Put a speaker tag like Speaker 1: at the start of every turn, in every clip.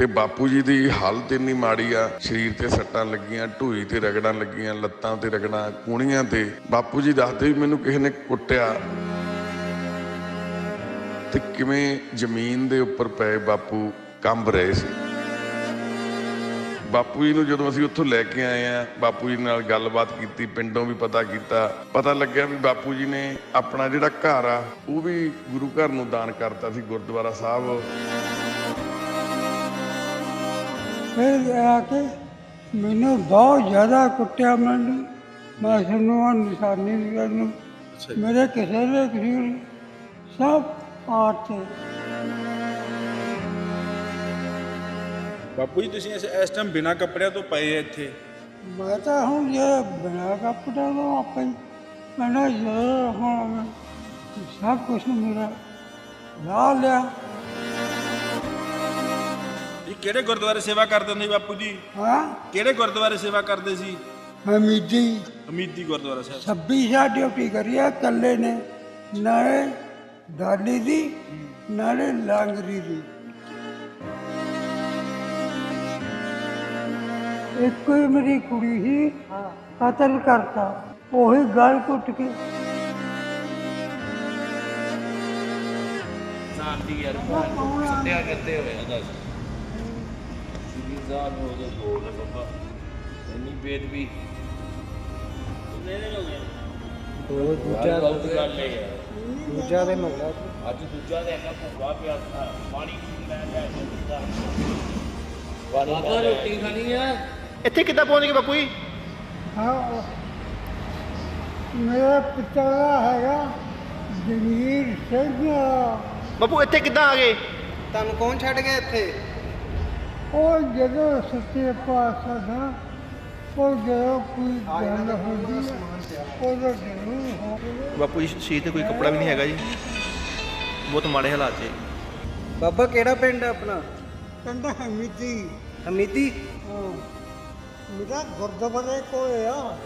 Speaker 1: ਤੇ ਬਾਪੂ ਜੀ ਦੀ ਹਾਲਤ ਇੰਨੀ ਮਾੜੀ ਆ, ਸਰੀਰ ਤੇ ਸੱਟਾਂ ਲੱਗੀਆਂ, ਢੂਈ ਤੇ ਰਗੜਾਂ ਲੱਗੀਆਂ, ਲੱਤਾਂ ਤੇ ਰਗੜਾਂ ਕੂਣੀਆਂ ਤੇ। ਬਾਪੂ ਜੀ ਦੱਸਦੇ ਵੀ ਮੈਨੂੰ ਕਿਸੇ ਨੇ ਕੁੱਟਿਆ। ਤੇ ਕਿਵੇਂ ਜ਼ਮੀਨ ਦੇ ਉੱਪਰ ਪਏ ਬਾਪੂ ਕੰਬ ਰਹੇ ਸੀ। ਬਾਪੂ ਜੀ ਨੂੰ ਜਦੋਂ ਅਸੀਂ ਉੱਥੋਂ ਲੈ ਕੇ ਆਏ ਆ ਬਾਪੂ ਜੀ ਨਾਲ ਗੱਲਬਾਤ ਕੀਤੀ, ਪਿੰਡੋਂ ਵੀ ਪਤਾ ਕੀਤਾ। ਪਤਾ ਲੱਗਿਆ ਵੀ ਬਾਪੂ ਜੀ ਨੇ ਆਪਣਾ ਜਿਹੜਾ ਘਰ ਆ, ਉਹ ਵੀ ਗੁਰੂ ਘਰ ਨੂੰ ਦਾਨ ਕਰਤਾ ਸੀ ਗੁਰਦੁਆਰਾ ਸਾਹਿਬ।
Speaker 2: ਫਿਰ ਆ ਕੇ ਮੈਨੂੰ ਬਹੁਤ ਜ਼ਿਆਦਾ ਕੁੱਟਿਆ ਮੈਨੂੰ। ਮੈਂ ਸਾਨੂੰ ਨਿਸ਼ਾਨੀ ਨਹੀਂ ਕਰਨੂੰ। ਮੇਰੇ ਕਿਸੇ ਦੇ ਕਸੂਰ ਸਭ ਆਤੇ
Speaker 3: ਬਾਪੂ ਜੀ ਤੁਸੀਂ ਇਸ ਇਸ ਟਾਈਮ ਬਿਨਾ ਕੱਪੜਿਆਂ ਤੋਂ ਪਏ ਆ ਇੱਥੇ।
Speaker 2: ਮੈਂ ਤਾਂ ਹੁਣ ਇਹ ਬਣਾ ਕੱਪੜਾ ਤੋਂ ਆਪੇ ਹੀ ਮੈਨਾਂ ਇਹ ਹੁਣ ਸਭ ਕੁਝ ਮੇਰਾ ਲਾ ਲਿਆ।
Speaker 3: ਕਿਹੜੇ ਗੁਰਦੁਆਰੇ ਸੇਵਾ ਕਰਦੇ ਹੁੰਦੇ ਸੀ ਬਾਪੂ ਜੀ?
Speaker 2: ਹਾਂ?
Speaker 3: ਕਿਹੜੇ ਗੁਰਦੁਆਰੇ ਸੇਵਾ ਕਰਦੇ ਸੀ?
Speaker 2: ਹਮੀਦੀ।
Speaker 3: ਅਮੀਦੀ ਗੁਰਦੁਆਰਾ ਸਾਹਿਬ।
Speaker 2: 26 ਸਾਲ ਡਿਊਟੀ ਕਰੀ ਆ ਇਕੱਲੇ ਨੇ। ਨਾਲੇ ਦਾਲੀ ਦੀ ਨਾਲੇ ਲਾਂਗਰੀ ਦੀ। ਇੱਕੋ ਹੀ ਮੇਰੀ ਕੁੜੀ ਸੀ ਕਤਲ ਕਰਤਾ। ਉਹੀ ਗਲ ਘੁੱਟ ਕੇ।
Speaker 4: ਸਾਡੀ ਯਾਰ ਸੱਤਿਆ ਕਰਦੇ ਹੋਇਆ ਦੱਸ। ਸਾਹਿਬ ਨੂੰ ਉਹਦੇ ਬੋਲ ਰਿਹਾ ਬਾਬਾ। ਇੰਨੀ ਬੇਦਬੀ।
Speaker 5: ਉਹ ਦੂਜਾ
Speaker 4: ਬਹੁਤ ਗੱਲ ਹੈ ਯਾਰ।
Speaker 5: ਦੂਜਾ ਦੇ ਮੰਗਦਾ।
Speaker 4: ਅੱਜ ਦੂਜਾ ਦੇ ਅੱਗਾ ਭੁੱਗਾ ਪਿਆ ਸੀ। ਪਾਣੀ ਲੈ ਲੈ ਜਾਂਦਾ ਬਾਬਾ ਰੋਟੀ ਖਾਣੀ ਆ?
Speaker 6: ਇੱਥੇ ਕਿੱਦਾਂ ਪਹੁੰਚ ਗਏ ਬਾਪੂ ਜੀ?
Speaker 2: ਹਾਂ ਮੇਰਾ ਪਿਤਾ ਦਾ ਹੈਗਾ ਜਮੀਰ ਸਿੰਘ।
Speaker 6: ਬਾਪੂ ਇੱਥੇ ਕਿੱਦਾਂ ਆ ਗਏ?
Speaker 5: ਤੁਹਾਨੂੰ ਕੌਣ ਛੱਡ ਗਿਆ ਇੱਥੇ?
Speaker 2: ਉਹ ਜਦੋਂ ਸੱਚੇ ਪਾਤਸ਼ਾਹ ਦਾ ਉਹ ਜਦੋਂ ਕੋਈ ਗੱਲ ਹੁੰਦੀ ਹੈ ਉਹਦਾ ਜ਼ਰੂਰ ਹੋ
Speaker 6: ਬਾਪੂ ਜੀ ਸ਼ੀਤ ਤੇ ਕੋਈ ਕੱਪੜਾ ਵੀ ਨਹੀਂ ਹੈਗਾ ਜੀ। ਬਹੁਤ ਮਾੜੇ ਹਾਲਾਤ 'ਚ ਹੈ।
Speaker 5: ਬਾਬਾ ਕਿਹੜਾ ਪਿੰਡ ਹੈ ਆਪਣਾ?
Speaker 2: ਕਹਿੰਦਾ ਹਮੀਦੀ।
Speaker 5: ਹਮੀਦੀ?
Speaker 2: ਹਾਂ। ਮੇਰਾ ਗੁਰਦੁਆਰੇ ਕੋਲ ਆ।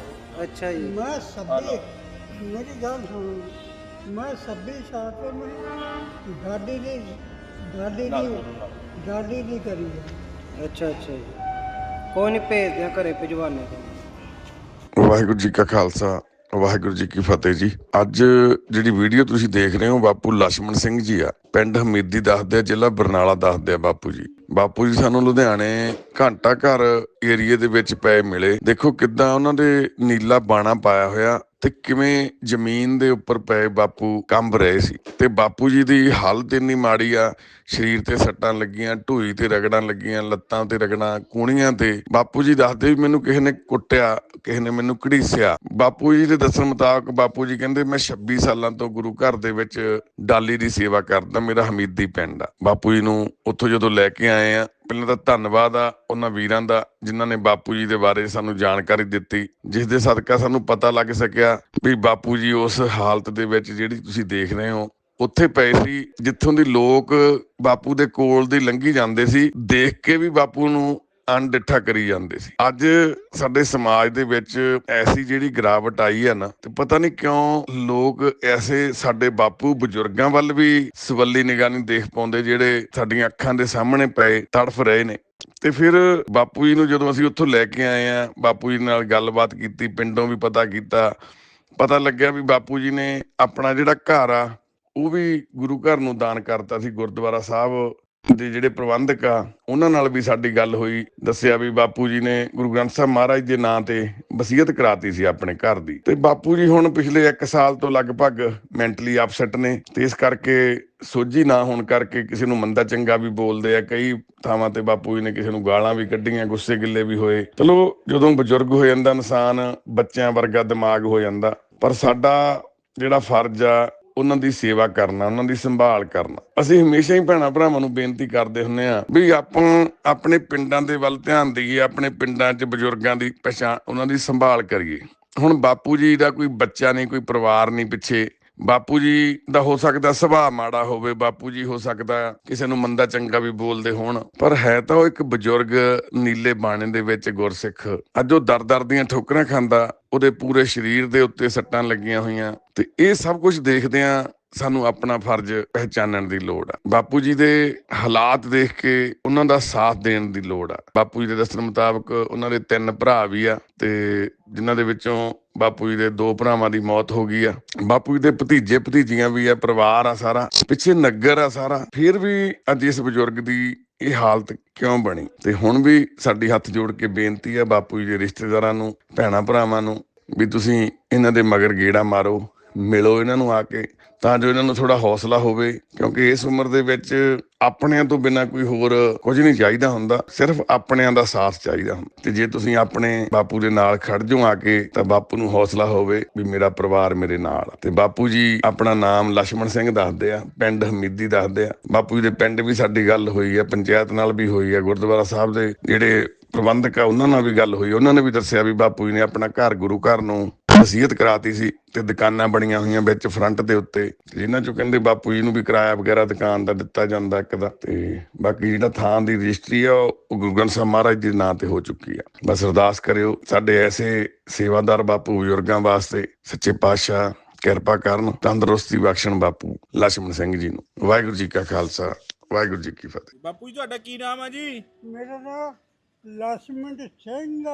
Speaker 5: ਅੱਛਾ ਜੀ।
Speaker 2: ਮੈਂ ਸਭੇ ਮੇਰੀ ਗੱਲ ਸੁਣੋ। ਮੈਂ ਸਭੇ ਸਾਲ ਤੋਂ ਮੈਂ ਗਾਡੀ ਦੀ ਗਾਡੀ ਦੀ ਗਾਡੀ ਦੀ ਕਰੀ ਹੈ
Speaker 5: ਅੱਛਾ ਅੱਛਾ ਜੀ। ਕੋਈ ਨਹੀਂ ਭੇਜ ਦਿਆਂ ਘਰੇ ਭਿਜਵਾਨੇ
Speaker 1: ਵਾਹਿਗੁਰੂ ਜੀ ਕਾ ਖਾਲਸਾ, ਵਾਹਿਗੁਰੂ ਜੀ ਕੀ ਫਤਿਹ ਜੀ। ਅੱਜ ਜਿਹੜੀ ਵੀਡੀਓ ਤੁਸੀਂ ਦੇਖ ਰਹੇ ਹੋ, ਬਾਪੂ ਲక్ష్మణ ਸਿੰਘ ਜੀ ਆ। ਪਿੰਡ ਹਮੀਦੀ ਦੱਸਦੇ ਆ, ਜ਼ਿਲ੍ਹਾ ਬਰਨਾਲਾ ਦੱਸਦੇ ਆ ਬਾਪੂ ਜੀ। ਬਾਪੂ ਜੀ, ਸਾਨੂੰ ਲੁਧਿਆਣੇ ਘੰਟਾ ਘਰ ਏਰੀਏ ਦੇ ਵਿੱਚ ਪਏ ਮਿਲੇ। ਦੇਖੋ ਕਿੱਦਾਂ ਉਹਨਾਂ ਦੇ ਨੀਲਾ ਬਾਣਾ ਪਾਇਆ ਹੋਇਆ। ਤੇ ਕਿਵੇਂ ਜ਼ਮੀਨ ਦੇ ਉੱਪਰ ਪਏ ਬਾਪੂ ਕੰਬ ਰਹੇ ਸੀ। ਤੇ ਬਾਪੂ ਜੀ ਦੀ ਹਾਲਤ ਇੰਨੀ ਮਾੜੀ ਆ, ਸਰੀਰ ਤੇ ਸੱਟਾਂ ਲੱਗੀਆਂ, ਢੂਈ ਤੇ ਰਗੜਾਂ ਲੱਗੀਆਂ, ਲੱਤਾਂ ਤੇ ਰਗੜਾਂ ਕੂਣੀਆਂ ਤੇ। ਬਾਪੂ ਜੀ ਦੱਸਦੇ ਵੀ ਮੈਨੂੰ ਕਿਸੇ ਨੇ ਕੁੱਟਿਆ, ਕਿਸੇ ਨੇ ਮੈਨੂੰ ਘੜੀਸਿਆ। ਬਾਪੂ ਜੀ ਦੇ ਦੱਸਣ ਮੁਤਾਬਕ ਬਾਪੂ ਜੀ ਕਹਿੰਦੇ, ਮੈਂ 26 ਸਾਲਾਂ ਤੋਂ ਗੁਰੂ ਘਰ ਦੇ ਵਿੱਚ ਡਾਲੀ ਦੀ ਸੇਵਾ ਕਰਦਾ, ਮੇਰਾ ਹਮੀਦੀ ਪਿੰਡ ਆ। ਬਾਪੂ ਜੀ ਨੂੰ ਉੱਥੋਂ ਜਦੋਂ ਲੈ ਕੇ ਆਏ ਆ ਪਹਿਲਾਂ ਤਾਂ ਧੰਨਵਾਦ ਆ ਉਹਨਾਂ ਵੀਰਾਂ ਦਾ ਜਿਨ੍ਹਾਂ ਨੇ ਬਾਪੂ ਜੀ ਦੇ ਬਾਰੇ ਸਾਨੂੰ ਜਾਣਕਾਰੀ ਦਿੱਤੀ, ਜਿਸ ਦੇ ਸਦਕਾ ਸਾਨੂੰ ਪਤਾ ਲੱਗ ਸਕਿਆ ਵੀ ਬਾਪੂ ਜੀ ਉਸ ਹਾਲਤ ਦੇ ਵਿੱਚ ਜਿਹੜੀ ਤੁਸੀਂ ਦੇਖ ਰਹੇ ਹੋ, ਉੱਥੇ ਪਏ ਸੀ, ਜਿੱਥੋਂ ਦੀ ਲੋਕ ਬਾਪੂ ਦੇ ਕੋਲ ਦੀ ਲੰਘੀ ਜਾਂਦੇ ਸੀ, ਦੇਖ ਕੇ ਵੀ ਬਾਪੂ ਨੂੰ ਅਣਡਿੱਠਾ ਕਰੀ ਜਾਂਦੇ ਸੀ। ਅੱਜ ਸਾਡੇ ਸਮਾਜ ਦੇ ਵਿੱਚ ਐਸੀ ਜਿਹੜੀ ਗਿਰਾਵਟ ਆਈ ਹੈ ਨਾ, ਤੇ ਪਤਾ ਨਹੀਂ ਕਿਉਂ ਲੋਕ ਐਸੇ ਸਾਡੇ ਬਾਪੂ ਬਜ਼ੁਰਗਾਂ ਵੱਲ ਵੀ ਸਵੱਲੀ ਨਿਗਾਹ ਨਹੀਂ ਦੇਖ ਪਾਉਂਦੇ ਜਿਹੜੇ ਸਾਡੀਆਂ ਅੱਖਾਂ ਦੇ ਸਾਹਮਣੇ ਪਏ, ਤੜਫ ਰਹੇ ਨੇ। ਤੇ ਫਿਰ ਬਾਪੂ ਜੀ ਨੂੰ ਜਦੋਂ ਅਸੀਂ ਉੱਥੋਂ ਲੈ ਕੇ ਆਏ ਆ, ਬਾਪੂ ਜੀ ਨਾਲ ਗੱਲਬਾਤ ਕੀਤੀ, ਪਿੰਡੋਂ ਵੀ ਪਤਾ ਕੀਤਾ, ਪਤਾ ਲੱਗਿਆ ਵੀ ਬਾਪੂ ਜੀ ਨੇ ਆਪਣਾ ਜਿਹੜਾ ਘਰ ਆ, ਉਹ ਵੀ ਗੁਰੂ ਘਰ ਨੂੰ ਦਾਨ ਕਰਤਾ ਸੀ ਗੁਰਦੁਆਰਾ ਸਾਹਿਬ ਦੇ ਜਿਹੜੇ ਪ੍ਰਬੰਧਕ ਆ, ਉਹਨਾਂ ਨਾਲ ਵੀ ਸਾਡੀ ਗੱਲ ਹੋਈ, ਦੱਸਿਆ ਵੀ ਬਾਪੂ ਜੀ ਨੇ ਗੁਰੂ ਗ੍ਰੰਥ ਸਾਹਿਬ ਮਹਾਰਾਜ ਦੇ ਨਾਂ ਤੇ ਵਸੀਅਤ ਕਰਾਤੀ ਸੀ ਆਪਣੇ ਘਰ ਦੀ। ਤੇ ਬਾਪੂ ਜੀ ਹੁਣ ਪਿਛਲੇ 1 ਸਾਲ ਤੋਂ ਲਗਭਗ ਮੈਂਟਲੀ ਅਪਸੈਟ ਨੇ, ਤੇ ਇਸ ਕਰਕੇ ਸੋਝੀ ਨਾ ਹੋਣ ਕਰਕੇ ਕਿਸੇ ਨੂੰ ਮੰਦਾ ਚੰਗਾ ਵੀ ਬੋਲਦੇ ਆ, ਕਈ ਥਾਵਾਂ ਤੇ ਬਾਪੂ ਜੀ ਨੇ ਕਿਸੇ ਨੂੰ ਗਾਲਾਂ ਵੀ ਕੱਢੀਆਂ, ਗੁੱਸੇ ਗਿੱਲੇ ਵੀ ਹੋਏ। ਚਲੋ, ਜਦੋਂ ਬਜ਼ੁਰਗ ਹੋ ਜਾਂਦਾ ਇਨਸਾਨ, ਬੱਚਿਆਂ ਵਰਗਾ ਦਿਮਾਗ ਹੋ ਜਾਂਦਾ, ਪਰ ਸਾਡਾ ਜਿਹੜਾ ਫਰਜ਼ ਆ ਉਹਨਾਂ ਦੀ ਸੇਵਾ ਕਰਨਾ, ਉਹਨਾਂ ਦੀ ਸੰਭਾਲ ਕਰਨਾ। ਅਸੀਂ ਹਮੇਸ਼ਾ ਹੀ ਭੈਣਾ ਭਰਾਵਾਂ ਨੂੰ ਬੇਨਤੀ ਕਰਦੇ ਹੁੰਨੇ ਆ ਵੀ ਆਪਾਂ ਆਪਣੇ ਪਿੰਡਾਂ ਦੇ ਵੱਲ ਧਿਆਨ ਦਈਏ, ਆਪਣੇ ਪਿੰਡਾਂ 'ਚ ਬਜ਼ੁਰਗਾਂ ਦੀ ਪਛਾਣ ਉਹਨਾਂ ਦੀ ਸੰਭਾਲ ਕਰੀਏ। ਹੁਣ ਬਾਪੂ ਜੀ ਦਾ ਕੋਈ ਬੱਚਾ ਨਹੀਂ, ਕੋਈ ਪਰਿਵਾਰ ਨਹੀਂ ਪਿੱਛੇ ਬਾਪੂ ਜੀ ਦਾ ਹੋ ਸਕਦਾ ਸੁਭਾਅ ਮਾੜਾ ਹੋਵੇ, ਬਾਪੂ ਜੀ ਹੋ ਸਕਦਾ ਕਿਸੇ ਨੂੰ ਮੰਦਾ ਚੰਗਾ ਵੀ ਬੋਲਦੇ ਹੋਣ। ਪਰ ਹੈ ਤਾਂ ਉਹ ਇੱਕ ਬਜ਼ੁਰਗ ਨੀਲੇ ਬਾਣੇ ਦੇ ਵਿੱਚ ਗੁਰਸਿੱਖ। ਅੱਜ ਉਹ ਦਰ-ਦਰ ਦੀਆਂ ਠੋਕਰਾਂ ਖਾਂਦਾ, ਉਹਦੇ ਪੂਰੇ ਸਰੀਰ ਦੇ ਉੱਤੇ ਸੱਟਾਂ ਲੱਗੀਆਂ ਹੋਈਆਂ। ਤੇ ਇਹ ਸਭ ਕੁਝ ਦੇਖਦਿਆਂ ਸਾਨੂੰ ਆਪਣਾ ਫਰਜ਼ ਪਹਿਚਾਨਣ ਦੀ ਲੋੜ ਆ। ਬਾਪੂ ਜੀ ਦੇ ਹਾਲਾਤ ਦੇਖ ਕੇ ਉਹਨਾਂ ਦਾ ਸਾਥ ਦੇਣ ਦੀ ਲੋੜ ਆ। ਬਾਪੂ ਜੀ ਦੇ ਦੱਸਣ ਮੁਤਾਬਕ ਉਹਨਾਂ ਦੇ ਤਿੰਨ ਭਰਾ ਵੀ ਆ ਤੇ ਜਿਨ੍ਹਾਂ ਦੇ ਵਿੱਚੋਂ ਬਾਪੂ ਜੀ ਦੇ ਦੋ ਭਰਾਵਾਂ ਦੀ ਮੌਤ ਹੋ ਗਈ ਆ। ਬਾਪੂ ਜੀ ਦੇ ਭਤੀਜੇ ਭਤੀਜੀਆਂ ਵੀ ਆ, ਪਰਿਵਾਰ ਆ ਸਾਰਾ, ਪਿੱਛੇ ਨਗਰ ਆ ਸਾਰਾ। ਫਿਰ ਵੀ ਅੱਜ ਇਸ ਬਜ਼ੁਰਗ ਦੀ ਇਹ ਹਾਲਤ ਕਿਉਂ ਬਣੀ? ਤੇ ਹੁਣ ਵੀ ਸਾਡੀ ਹੱਥ ਜੋੜ ਕੇ ਬੇਨਤੀ ਆ ਬਾਪੂ ਜੀ ਦੇ ਰਿਸ਼ਤੇਦਾਰਾਂ ਨੂੰ, ਭੈਣਾ ਭਰਾਵਾਂ ਨੂੰ, ਵੀ ਤੁਸੀਂ ਇਹਨਾਂ ਦੇ ਮਗਰ ਗੇੜਾ ਮਾਰੋ, ਮਿਲੋ ਇਹਨਾਂ ਨੂੰ ਆ ਕੇ, ਤਾਂ ਜੋ ਇਹਨਾਂ ਨੂੰ ਥੋੜਾ ਹੌਸਲਾ ਹੋਵੇ। ਕਿਉਂਕਿ ਇਸ ਉਮਰ ਦੇ ਵਿੱਚ ਆਪਣਿਆਂ ਤੋਂ ਬਿਨਾ ਕੋਈ ਹੋਰ ਕੁਝ ਨਹੀਂ ਚਾਹੀਦਾ ਹੁੰਦਾ। ਸਿਰਫ ਆਪਣਿਆਂ ਦਾ ਸਾਥ ਚਾਹੀਦਾ ਹੁੰਦਾ। ਤੇ ਜੇ ਤੁਸੀਂ ਆਪਣੇ ਬਾਪੂ ਦੇ ਨਾਲ ਖੜ ਜਾਓ ਆ ਕੇ, ਤਾਂ ਬਾਪੂ ਨੂੰ ਹੌਸਲਾ ਹੋਵੇ ਵੀ ਮੇਰਾ ਪਰਿਵਾਰ ਮੇਰੇ ਨਾਲ ਤੇ ਬਾਪੂ ਜੀ ਆਪਣਾ ਨਾਮ ਲక్ష్మణ ਸਿੰਘ ਦੱਸਦੇ ਆ, ਪਿੰਡ ਹਮੀਦੀ ਦੱਸਦੇ ਆ। ਬਾਪੂ ਜੀ ਦੇ ਪਿੰਡ ਵੀ ਸਾਡੀ ਗੱਲ ਹੋਈ ਹੈ ਪੰਚਾਇਤ ਨਾਲ ਵੀ ਹੋਈ ਹੈ ਗੁਰਦੁਆਰਾ ਸਾਹਿਬ ਦੇ ਜਿਹੜੇ ਪ੍ਰਬੰਧਕ ਆ, ਉਹਨਾਂ ਨਾਲ ਵੀ ਗੱਲ ਹੋਈ। ਉਹਨਾਂ ਨੇ ਵੀ ਦੱਸਿਆ ਵੀ ਬਾਪੂ ਜੀ ਨੇ ਆਪਣਾ ਘਰ ਗੁਰੂ ਘਰ ਨੂੰ ਵਸੀਅਤ ਕਰਾਤੀ ਸੀ ਤੇ ਦੁਕਾਨਾਂ ਬਣੀਆਂ ਹੋਈਆਂ ਵਿੱਚ ਫਰੰਟ ਦੇ ਉੱਤੇ। ਜਿਨ੍ਹਾਂ ਚੋਂ ਕਹਿੰਦੇ ਬਾਪੂ ਜੀ ਨੂੰ ਵੀ ਕਿਰਾਇਆ ਵਗੈਰਾ ਦੁਕਾਨ ਦਾ ਦਿੱਤਾ ਜਾਂਦਾ ਤੱਕ ਦਾ ਤੇ ਬਾਕੀ ਜਿਹੜਾ ਥਾਂ ਦੀ ਰਜਿਸਟਰੀ ਆ ਉਹ ਗੁਰੂ ਸਾਹਿਬ ਮਹਾਰਾਜ ਦੇ ਨਾਂ ਤੇ ਹੋ ਚੁੱਕੀ ਆ। ਬਸ ਅਰਦਾਸ ਕਰਿਓ ਸਾਡੇ ਐਸੇ ਸੇਵਾਦਾਰ ਬਾਪੂ ਬਜ਼ੁਰਗਾਂ ਵਾਸਤੇ ਸੱਚੇ ਪਾਤਸ਼ਾਹ ਕਿਰਪਾ ਕਰਨ ਤੰਦਰੁਸਤੀ ਬਖਸ਼ਣ ਬਾਪੂ ਲక్ష్ਮਣ ਸਿੰਘ ਜੀ ਨੂੰ। ਵਾਹਿਗੁਰੂ ਜੀ ਕਾ ਖਾਲਸਾ ਵਾਹਿਗੁਰੂ ਜੀ ਕੀ ਫਤਿਹ।
Speaker 3: ਬਾਪੂ ਜੀ ਤੁਹਾਡਾ ਕੀ ਨਾਮ ਆ ਜੀ?
Speaker 2: ਮੇਰਾ ਨਾਮ ਲక్ష్ਮਣ ਸਿੰਘ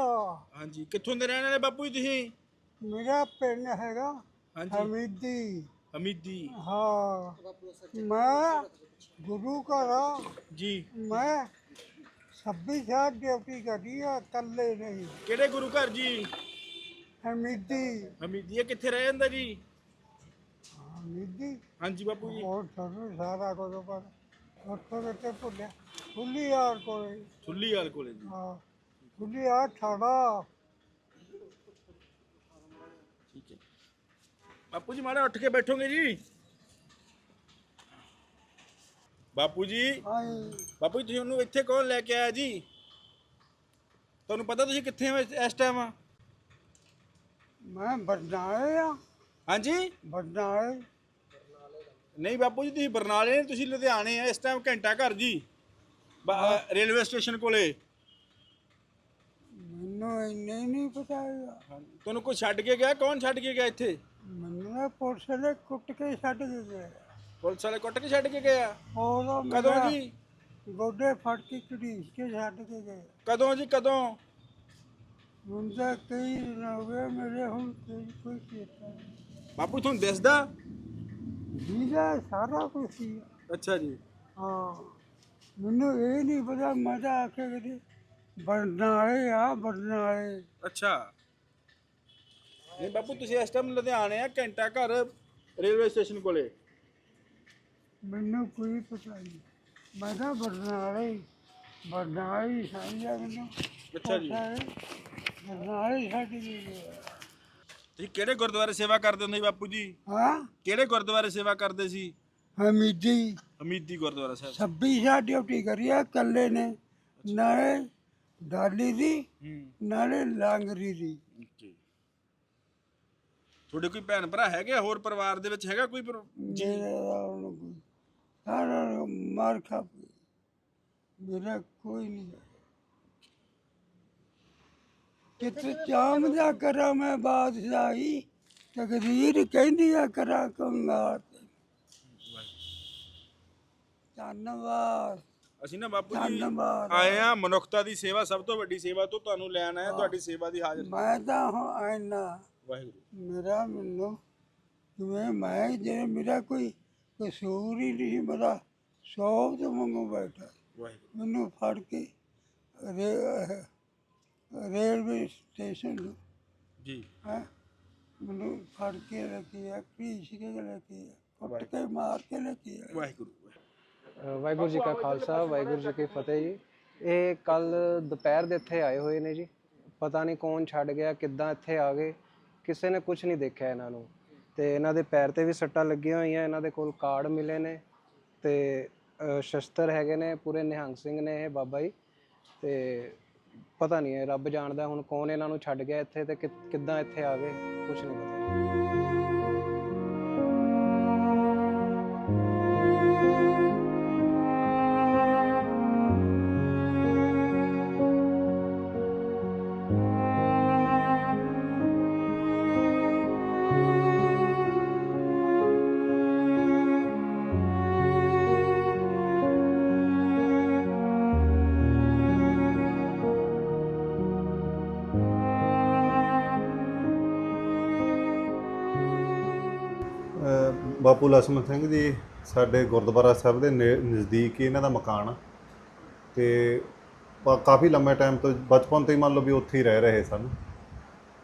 Speaker 3: ਹਾਂਜੀ ਕਿੱਥੋਂ ਦੇ ਰਹਿਣ ਵਾਲੇ ਬਾਪੂ ਜੀ ਤੁਸੀਂ?
Speaker 2: ਮੇਰਾ ਪਿੰਡ ਹੈਗਾ
Speaker 3: ਹਾਂਜੀ।
Speaker 2: ਹਮੀਦੀ।
Speaker 3: ਹਮੀਦੀ
Speaker 2: ਹਾਂ ਮੈਂ ਗੁਰੂ ਘਰ
Speaker 3: ਜੀ।
Speaker 2: ਮੈਂ 26 ਸਾਲ ਡਿਊਟੀ ਕਰੀ ਆ ਇਕੱਲੇ ਨਹੀਂ।
Speaker 3: ਕਿਹੜੇ ਗੁਰੂ ਘਰ ਜੀ?
Speaker 2: ਹਮੀਦੀ
Speaker 3: ਹਮੀਦੀ ਇਹ ਕਿੱਥੇ ਰਹਿ ਜਾਂਦਾ ਜੀ?
Speaker 2: ਹਮੀਦੀ
Speaker 3: ਹਾਂਜੀ ਬਾਪੂ ਜੀ।
Speaker 2: ਹੋਰ ਤੁਹਾਨੂੰ ਸਾਰਾ ਕੁਝ ਪਰ ਉੱਥੋਂ ਕਿਤੇ ਭੁੱਲਿਆ। ਖੁੱਲੀ ਯਾਰ ਕੋਲੇ।
Speaker 3: ਵਾਲ ਕੋਲੇ ਜੀ।
Speaker 2: ਹਾਂ ਆ ਠਾੜਾ
Speaker 3: ਠੀਕ ਹੈ। ਬਾਪੂ ਜੀ ਮਾੜਾ ਉੱਠ ਕੇ ਬੈਠੋਗੇ ਜੀ। ਬਾਪੂ ਜੀ ਬਾਪੂ ਜੀ ਤੁਸੀਂ ਉਹਨੂੰ ਇੱਥੇ ਕੌਣ ਲੈ ਕੇ ਆਇਆ ਜੀ? ਤੁਹਾਨੂੰ ਪਤਾ ਤੁਸੀਂ ਕਿੱਥੇ ਹੋ ਇਸ ਇਸ ਟਾਈਮ
Speaker 2: ਮੈਂ ਬਰਨਾਲੇ ਆ।
Speaker 3: ਹਾਂਜੀ?
Speaker 2: ਬਰਨਾਲੇ।
Speaker 3: ਨਹੀਂ ਬਾਪੂ ਜੀ ਤੁਸੀਂ ਬਰਨਾਲੇ ਨੇ ਤੁਸੀਂ ਲੁਧਿਆਣੇ ਆ ਇਸ ਟਾਈਮ ਘੰਟਾ ਘਰ ਜੀ। ਬਾ- ਰੇਲਵੇ ਸਟੇਸ਼ਨ ਕੋਲੇ।
Speaker 2: ਮੈਨੂੰ ਇੰਨੇ ਨਹੀਂ ਪਤਾ ਹੈਗਾ।
Speaker 3: ਤੁਹਾਨੂੰ ਕੋਈ ਛੱਡ ਕੇ ਗਿਆ? ਕੌਣ ਛੱਡ ਕੇ ਗਿਆ ਇੱਥੇ?
Speaker 2: ਮੈਨੂੰ ਨਾ ਪੁਲਿਸ ਨੇ ਕੁੱਟ ਕੇ ਛੱਡ ਗਏ
Speaker 3: ਪੁਲਿਸ ਵਾਲੇ ਕੁੱਟ ਕੇ ਛੱਡ ਕੇ ਗਏ ਆ
Speaker 2: ਉਹ
Speaker 3: ਕਦੋਂ ਜੀ?
Speaker 2: ਗੋਡੇ ਫੜ ਕੇ ਘੜੀਸ ਕੇ ਛੱਡ ਕੇ ਗਏ
Speaker 3: ਕਦੋਂ ਜੀ? ਕਦੋਂ?
Speaker 2: ਹੁਣ ਤਾਂ ਕਈ ਦਿਨ ਹੋ ਗਏ ਮੇਰੇ ਹੁਣ ਕੋਈ ਕੋਈ ਚੇਤਾ ਨਹੀਂ।
Speaker 3: ਬਾਪੂ ਤੁਹਾਨੂੰ ਦਿਸਦਾ?
Speaker 2: ਜੀਦਾ ਸਾਰਾ ਕੁਝ ਸੀ
Speaker 3: ਅੱਛਾ ਜੀ।
Speaker 2: ਹਾਂ। ਮੈਨੂੰ ਇਹ ਨਹੀਂ ਪਤਾ ਮੈਂ ਤਾਂ ਆਖਿਆ ਕਦੇ ਬਰਨਾਲੇ ਆ ਬਰਨਾਲੇ।
Speaker 3: ਅੱਛਾ। ਨਹੀਂ ਬਾਪੂ ਤੁਸੀਂ ਇਸ ਟਾਈਮ ਲੁਧਿਆਣੇ ਆ ਘੰਟਾ ਘਰ ਰੇਲਵੇ ਸਟੇਸ਼ਨ ਕੋਲੇ?
Speaker 2: ਮੈਨੂੰ ਕੋਈ ਪਤਾ ਨਹੀਂ। ਮੈਂ ਤਾਂ ਬਰਨਾਲੇ ਬਰਨਾਲੇ ਹੀ ਸਮਝਿਆ ਮੈਨੂੰ।
Speaker 3: ਅੱਛਾ ਜੀ।
Speaker 2: ਬਰਨਾਲੇ ਛੱਡ ਕੇ ਗਏ
Speaker 3: ਤੁਸੀਂ ਕਿਹੜੇ ਗੁਰਦੁਆਰੇ ਸੇਵਾ ਕਰਦੇ ਹੁੰਦੇ ਸੀ ਬਾਪੂ ਜੀ?
Speaker 2: ਹਾਂ?
Speaker 3: ਕਿਹੜੇ ਗੁਰਦੁਆਰੇ ਸੇਵਾ ਕਰਦੇ ਸੀ?
Speaker 2: ਹਮੀਦੀ।
Speaker 3: ਹਮੀਦੀ ਗੁਰਦੁਆਰਾ ਸਾਹਿਬ।
Speaker 2: 26 ਸਾਲ ਡਿਊਟੀ ਕਰੀ ਆ ਇਕੱਲੇ ਨੇ। ਨਾਲੇ ਡਾਲੀ ਦੀ
Speaker 3: ਹੂੰ।
Speaker 2: ਨਾਲੇ ਲਾਂਗਰੀ ਦੀ।
Speaker 3: ਓਕੇ। ਤੁਹਾਡੇ ਕੋਈ ਭੈਣ ਭਰਾ ਹੈਗੇ ਆ? ਹੋਰ ਪਰਿਵਾਰ ਦੇ ਵਿੱਚ ਹੈਗਾ ਕੋਈ ਪਰ- ਜੀ।
Speaker 2: ਮੇਰਾ ਹੁਣ ਕੋਈ ਸਾਰਾ ਮਾਰ ਖਾ ਪਈ। ਮੇਰਾ ਕੋਈ ਨਹੀਂ। ਕਿਤੇ ਚਾਮ ਦਾ ਕਰਾਂ ਮੈਂ ਬਾਦਸ਼ਾਹੀ ਤਕਦੀਰ ਕਹਿੰਦੀ ਆ ਕਰਾਂ ਕੰਗਾਰ ਧੰਨਵਾਦ।
Speaker 3: ਅਸੀਂ ਨਾ ਬਾਪੂ ਜੀ
Speaker 2: ਧੰਨਵਾਦ।
Speaker 3: ਆਏ ਆ ਮਨੁੱਖਤਾ ਦੀ ਸੇਵਾ ਸਭ ਤੋਂ ਵੱਡੀ ਸੇਵਾ ਤੋਂ ਤੁਹਾਨੂੰ ਲੈਣ ਆਏ ਆ ਤੁਹਾਡੀ ਸੇਵਾ ਦੀ ਹਾਜ਼ਰ।
Speaker 2: ਮੈਂ ਤਾਂ ਹਾਂ ਆਇਨਾ।
Speaker 3: ਵਾਹਿਗੁਰੂ
Speaker 2: ਮੇਰਾ ਮੈਨੂੰ ਜਿਵੇਂ ਮੈਂ ਜੇ ਮੇਰਾ ਕੋਈ ਕਸੂਰ ਹੀ ਨਹੀਂ ਮੇਰਾ ਸੌ ਤੋਂ ਮੰਗੂ ਬੈਠਾ।
Speaker 3: ਵਾਹਿਗੁਰੂ।
Speaker 2: ਮੈਨੂੰ ਫੜ ਕੇ ਰੇ- ਰੇਲਵੇ ਸਟੇਸ਼ਨ ਨੂੰ
Speaker 3: ਜੀ।
Speaker 2: ਹੈਂ ਮੈਨੂੰ ਫੜ ਕੇ ਰੱਖਿਆ ਪੀਛ ਕੇ ਰੱਖਿਆ ਕੁੱਟ ਕੇ ਮਾਰ ਕੇ ਰੱਖਿਆ
Speaker 3: ਵਾਹਿਗੁਰੂ।
Speaker 5: ਅ, ਵਾਹਿਗੁਰੂ ਜੀ ਕਾ ਖਾਲਸਾ ਵਾਹਿਗੁਰੂ ਜੀ ਕੀ ਫਤਿਹ ਜੀ। ਇਹ ਕੱਲ ਦੁਪਹਿਰ ਦੇ ਇੱਥੇ ਆਏ ਹੋਏ ਨੇ ਜੀ। ਪਤਾ ਨਹੀਂ ਕੌਣ ਛੱਡ ਗਿਆ ਕਿੱਦਾਂ ਇੱਥੇ ਆ ਗਏ। ਕਿਸੇ ਨੇ ਕੁਝ ਨਹੀਂ ਦੇਖਿਆ ਇਹਨਾਂ ਨੂੰ। ਤੇ ਇਹਨਾਂ ਦੇ ਪੈਰ ਤੇ ਵੀ ਸੱਟਾਂ ਲੱਗੀਆਂ ਹੋਈਆਂ ਇਹਨਾਂ ਦੇ ਕੋਲ ਕਾਰਡ ਮਿਲੇ ਨੇ। ਤੇ ਸ਼ਸਤਰ ਹੈਗੇ ਨੇ ਪੂਰੇ ਨਿਹੰਗ ਸਿੰਘ ਨੇ ਇਹ ਬਾਬਾ ਜੀ। ਤੇ ਪਤਾ ਨਹੀਂ ਹੈ ਰੱਬ ਜਾਣਦਾ ਹੁਣ ਕੌਣ ਇਹਨਾਂ ਨੂੰ ਛੱਡ ਗਿਆ ਇੱਥੇ ਤੇ ਕਿੱਦਾਂ ਇੱਥੇ ਆ ਗਏ ਕੁਝ ਨਹੀਂ ਪਤਾ।
Speaker 7: ਬਾਪੂ ਲਸਮਨ ਸਿੰਘ ਜੀ, ਸਾਡੇ ਗੁਰਦੁਆਰਾ ਸਾਹਿਬ ਦੇ ਨੇ- ਨਜ਼ਦੀਕ ਹੀ ਇਹਨਾਂ ਦਾ ਮਕਾਨ ਆ। ਤੇ ਕਾਫੀ ਲੰਮੇ ਟਾਈਮ ਤੋਂ ਬਚਪਨ ਤੋਂ ਹੀ ਮੰਨ ਲਓ ਵੀ ਉੱਥੇ ਹੀ ਰਹਿ ਰਹੇ ਸਨ।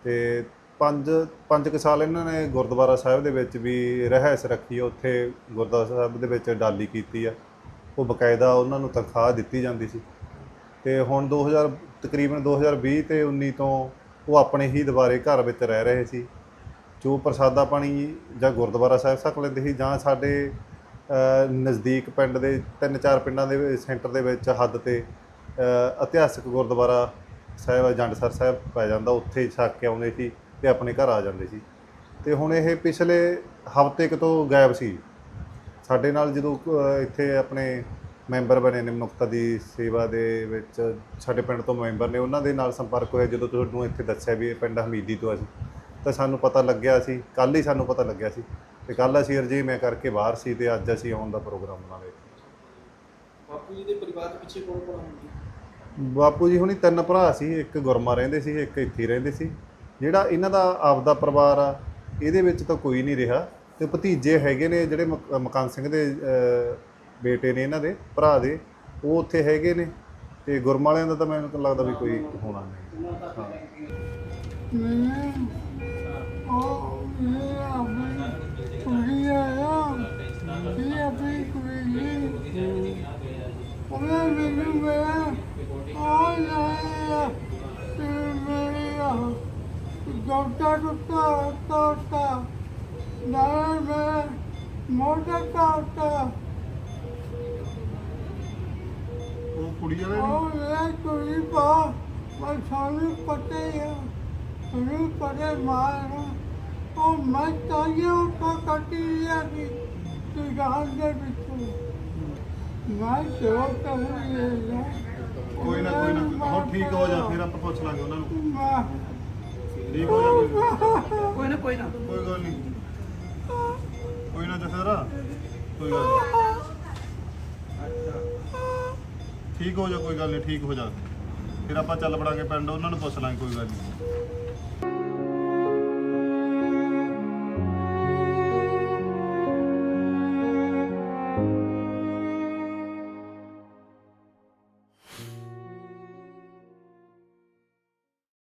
Speaker 7: ਤੇ 5 5 ਕੁ ਸਾਲ ਇਹਨਾਂ ਨੇ ਗੁਰਦੁਆਰਾ ਸਾਹਿਬ ਦੇ ਵਿੱਚ ਵੀ ਰਹਿਸ ਰੱਖੀ ਉੱਥੇ ਗੁਰਦੁਆਰਾ ਸਾਹਿਬ ਦੇ ਵਿੱਚ ਡਾਲੀ ਕੀਤੀ ਆ। ਉਹ ਬਕਾਇਦਾ ਉਹਨਾਂ ਨੂੰ ਤਨਖਾਹ ਦਿੱਤੀ ਜਾਂਦੀ ਸੀ। ਤੇ ਹੁਣ 2000 ਤਕਰੀਬਨ 2020 ਤੇ 19 ਤੋਂ ਉਹ ਆਪਣੇ ਹੀ ਦੁਬਾਰੇ ਘਰ ਵਿੱਚ ਰਹਿ ਰਹੇ ਸੀ। ਜੋ ਪ੍ਰਸਾਦਾ ਪਾਣੀ ਜਾਂ ਗੁਰਦੁਆਰਾ ਸਾਹਿਬ ਛਕ ਲੈਂਦੇ ਸੀ ਜਾਂ ਸਾਡੇ ਨਜ਼ਦੀਕ ਪਿੰਡ ਦੇ ਤਿੰਨ ਚਾਰ ਪਿੰਡਾਂ ਦੇ ਸੈਂਟਰ ਦੇ ਵਿੱਚ ਹੱਦ ਤੇ ਇਤਿਹਾਸਕ ਗੁਰਦੁਆਰਾ ਸਾਹਿਬ ਜੰਡਸਰ ਸਾਹਿਬ ਪੈ ਜਾਂਦਾ, ਉੱਥੇ ਛੱਕ ਕੇ ਆਉਂਦੇ ਸੀ ਤੇ ਆਪਣੇ ਘਰ ਆ ਜਾਂਦੇ ਸੀ। ਤੇ ਹੁਣ ਇਹ ਪਿਛਲੇ ਹਫ਼ਤੇ ਕੁ ਤੋਂ ਗਾਇਬ ਸੀ। ਸਾਡੇ ਨਾਲ ਜਦੋਂ ਇੱਥੇ ਆਪਣੇ ਮੈਂਬਰ ਬਣੇ ਨੇ ਮਨੁੱਖਤਾ ਦੀ ਸੇਵਾ ਦੇ ਵਿੱਚ, ਸਾਡੇ ਪਿੰਡ ਤੋਂ ਮੈਂਬਰ ਨੇ, ਉਹਨਾਂ ਦੇ ਨਾਲ ਸੰਪਰਕ ਹੋਇਆ ਜਦੋਂ ਤੁਹਾਨੂੰ ਇੱਥੇ ਦੱਸਿਆ ਵੀ ਇਹ ਪਿੰਡ ਹਮੀਦੀ ਤੋਂ ਅਸੀਂ ਤਾਂ ਸਾਨੂੰ ਪਤਾ ਲੱਗਿਆ ਸੀ ਕੱਲ ਹੀ ਸਾਨੂੰ ਪਤਾ ਲੱਗਿਆ ਸੀ ਤੇ ਕੱਲ ਅਸੀਂ ਅਰਜੀ ਮੈਂ ਕਰਕੇ ਬਾਹਰ ਸੀ ਤੇ ਅੱਜ ਅਸੀਂ ਆਉਣ ਦਾ ਪ੍ਰੋਗਰਾਮ ਬਣਾ ਲਿਆ।
Speaker 8: ਬਾਪੂ ਜੀ ਦੇ ਪਰਿਵਾਰ ਦੇ ਪਿੱਛੇ ਕੌਣ ਕੌਣ ਹੋਣਗੇ
Speaker 7: ਬਾਪੂ ਜੀ ਹੁਣੀ ਤਿੰਨ ਭਰਾ ਸੀ ਇੱਕ ਗੁਰਮਾ ਰਹਿੰਦੇ ਸੀ ਇੱਕ ਇੱਥੇ ਰਹਿੰਦੇ ਸੀ। ਜਿਹੜਾ ਇਹਨਾਂ ਦਾ ਆਪਦਾ ਪਰਿਵਾਰ ਆ ਇਹਦੇ ਵਿੱਚ ਤਾਂ ਕੋਈ ਨਹੀਂ ਰਿਹਾ ਤੇ ਭਤੀਜੇ ਹੈਗੇ ਨੇ ਜਿਹੜੇ ਮਕ- ਮਕਾਨ ਸਿੰਘ ਦੇ ਅਹ, ਬੇਟੇ ਨੇ ਇਹਨਾਂ ਦੇ ਭਰਾ ਦੇ ਉਹ ਉੱਥੇ ਹੈਗੇ ਨੇ ਤੇ ਗੁਰਮਾ ਵਾਲਿਆਂ ਦਾ ਤਾਂ ਮੈਨੂੰ ਤਾਂ ਲੱਗਦਾ ਵੀ ਕੋਈ ਹੋਣਾ ਨਹੀਂ। ਹਾਂ।
Speaker 2: ਇਹ ਪਾ ਪਰ ਸਾਨੂੰ ਪਤਾ ਹੀ ਆ ਸਾਨੂੰ ਪਤਾ ਮਾਰ ਉਹ ਮੈਂ ਤਾਈਓ ਕੋ ਕੱਟੀ ਲਿਆ ਸੀ ਤੇ ਗਾਂ ਦੇ ਵਿੱਚੋਂ। ਮੈਂ ਜੋ ਕਹੂੰ
Speaker 7: ਕੋਈ ਨਾ ਕੋਈ ਨਾ। ਹੁਣ ਠੀਕ ਹੋ ਜਾ ਫਿਰ ਆਪਾਂ ਪੁੱਛ ਲਾਂਗੇ ਉਹਨਾਂ ਨੂੰ। ਠੀਕ ਹੋ ਜਾ
Speaker 8: ਕੋਈ ਨਾ ਕੋਈ ਨਾ।
Speaker 7: ਕੋਈ ਗੱਲ ਨਹੀਂ। ਕੋਈ ਨਾ ਜਸਰਾ ਕੋਈ ਗੱਲ ਨਹੀਂ। ਠੀਕ ਹੋ ਜਾ, ਕੋਈ ਗੱਲ ਨਹੀਂ ਠੀਕ ਹੋ ਜਾ। ਫਿਰ ਆਪਾਂ ਚੱਲ ਪੜਾਂਗੇ ਪਿੰਡ, ਉਹਨਾਂ ਨੂੰ ਪੁੱਛ ਲਾਂਗੇ, ਕੋਈ ਗੱਲ ਨਹੀਂ